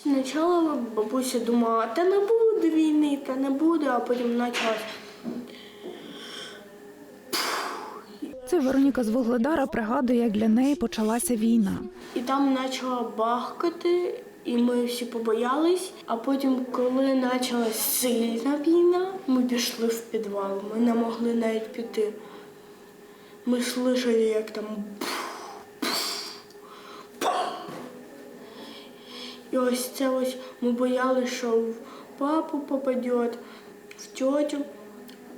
Спочатку бабуся думала, та не буде війни, та не буде, а потім почалась. Це Вероніка з Вугледара пригадує, як для неї почалася війна. І там почала бахкати, і ми всі побоялись. А потім, коли почалась сильна війна, ми пішли в підвал. Ми не могли навіть піти. Ми слышали, як там. І ось це ось ми боялися, що в папу попадет, в тетю,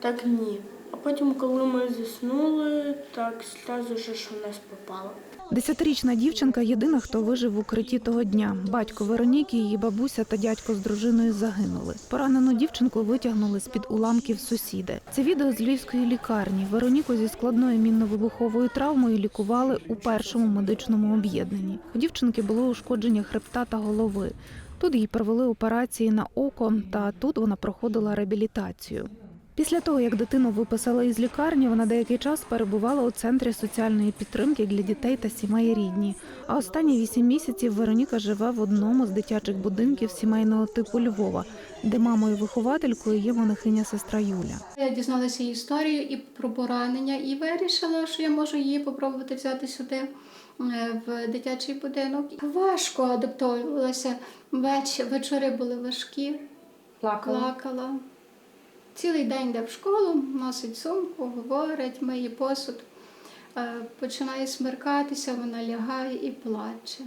Так ні. А потім, коли ми заснули, так одразу ж що в нас попало. Десятирічна дівчинка єдина, хто вижив в укритті того дня. Батько Вероніки, її бабуся та дядько з дружиною загинули. Поранену дівчинку витягнули з під уламків сусіди. Це відео з львівської лікарні. Вероніку зі складною мінно-вибуховою травмою лікували у першому медичному об'єднанні. У дівчинки було ушкодження хребта та голови. Тут їй провели операції на око, та тут вона проходила реабілітацію. Після того, як дитину виписали із лікарні, вона деякий час перебувала у центрі соціальної підтримки для дітей та сімей рідні. А останні вісім місяців Вероніка живе в одному з дитячих будинків сімейного типу Львова, де мамою вихователькою є монахиня сестра Юля. Я дізналася її історію і про поранення, і вирішила, що я можу її попробувати взяти сюди е, в дитячий будинок. Важко адаптовувалася. Веч... Вечори були важкі, плакала. Цілий день йде в школу, носить сумку, говорить, миє посуд. Е, Починає смеркатися, вона лягає і плаче.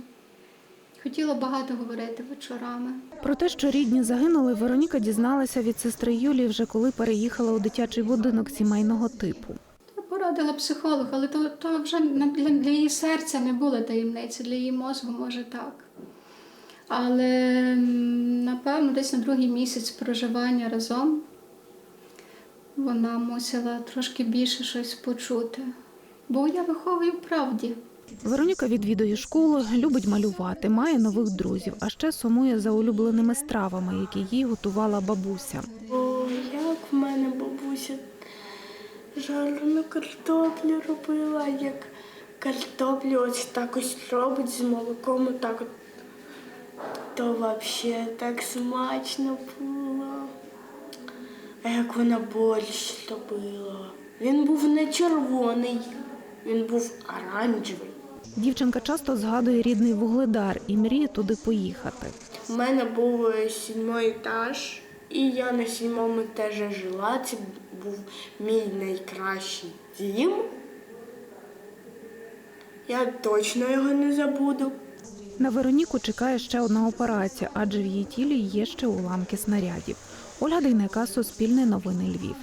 Хотіла багато говорити вечорами. Про те, що рідні загинули, Вероніка дізналася від сестри Юлії вже коли переїхала у дитячий будинок сімейного типу. Порадила психолог, але то, то вже для, для її серця не було таємниці, для її мозку, може так. Але напевно, десь на другий місяць проживання разом вона мусила трошки більше щось почути. Бо я виховую в правді. Вероніка відвідує школу, любить малювати, має нових друзів, а ще сумує за улюбленими стравами, які їй готувала бабуся. О, як в мене бабуся жарену картоплю робила, як картоплю ось так ось робить з молоком, так от. То взагалі так смачно було. А як вона борщ робила. Він був не червоний, він був оранжевий. Дівчинка часто згадує рідний вугледар і мріє туди поїхати. У мене був е, сьомий етаж, і я на сьомому етажі жила. Це був мій найкращий дім. Я точно його не забуду. На Вероніку чекає ще одна операція, адже в її тілі є ще уламки снарядів. Ольга Дейнека, Суспільне новини Львів.